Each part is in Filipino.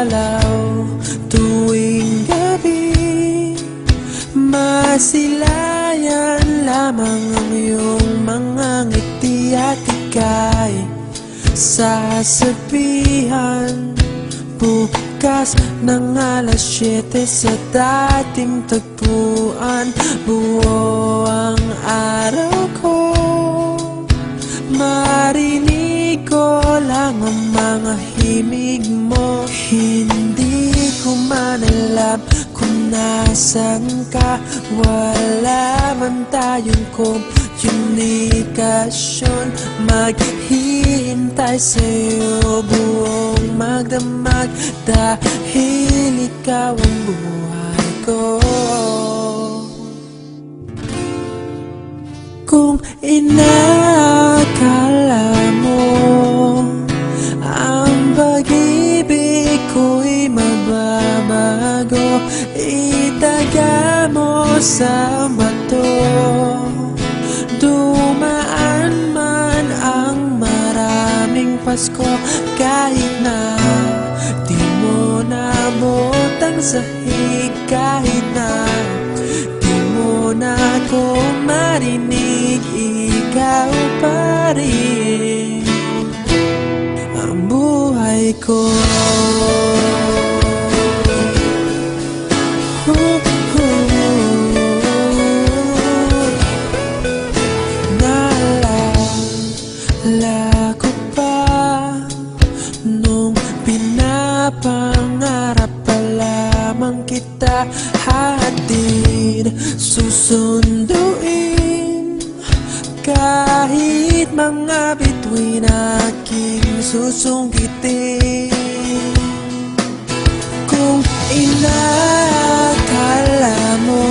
Dadalaw tuwing gabi Masilayan lamang ang iyong mga ngiti at ika'y. Sasabihan Bukas ng alas 7 sa dating tagpuan Buo ang araw ko. Marinig ko lang ang mga himig nasan ka? Wala man tayong komunikasyon Maghihintay sa'yo buong magdamag. Dahil ikaw ang buhay ko. Kung inakala Sa bato. Dumaan man ang maraming Pasko Kahit na di mo nabot ang sahig Kahit na Di mo na ako marinig Ikaw pa rin Ang buhay ko ko Hatid susunduin. Kahit mga bituin aking susungkitin Kung inakala mo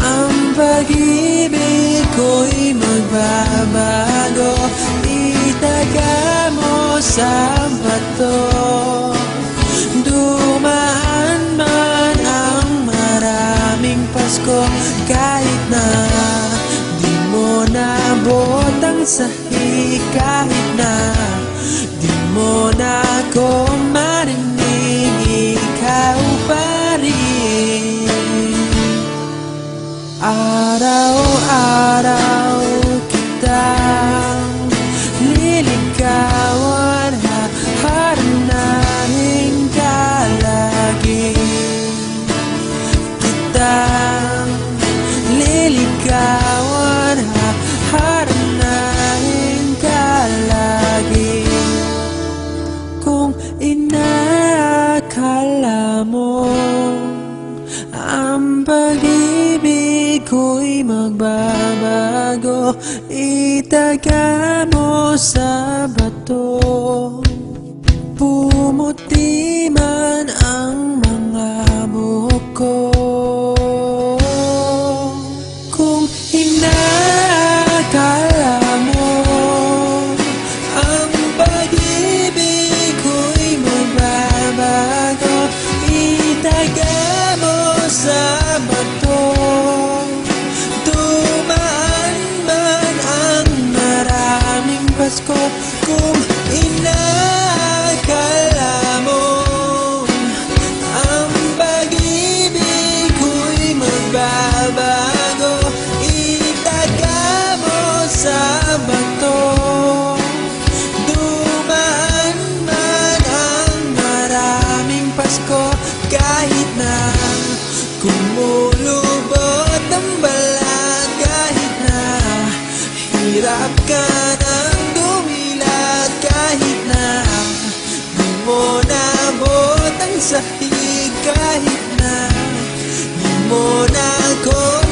Ang pag-ibig ko'y magbabago Itaga mo sa sahig Kahit na di mo na ako pag-ibig ko'y magbabago. Itaga mo sa bato. Pumuti man ang sahig Kahit na di mo na ako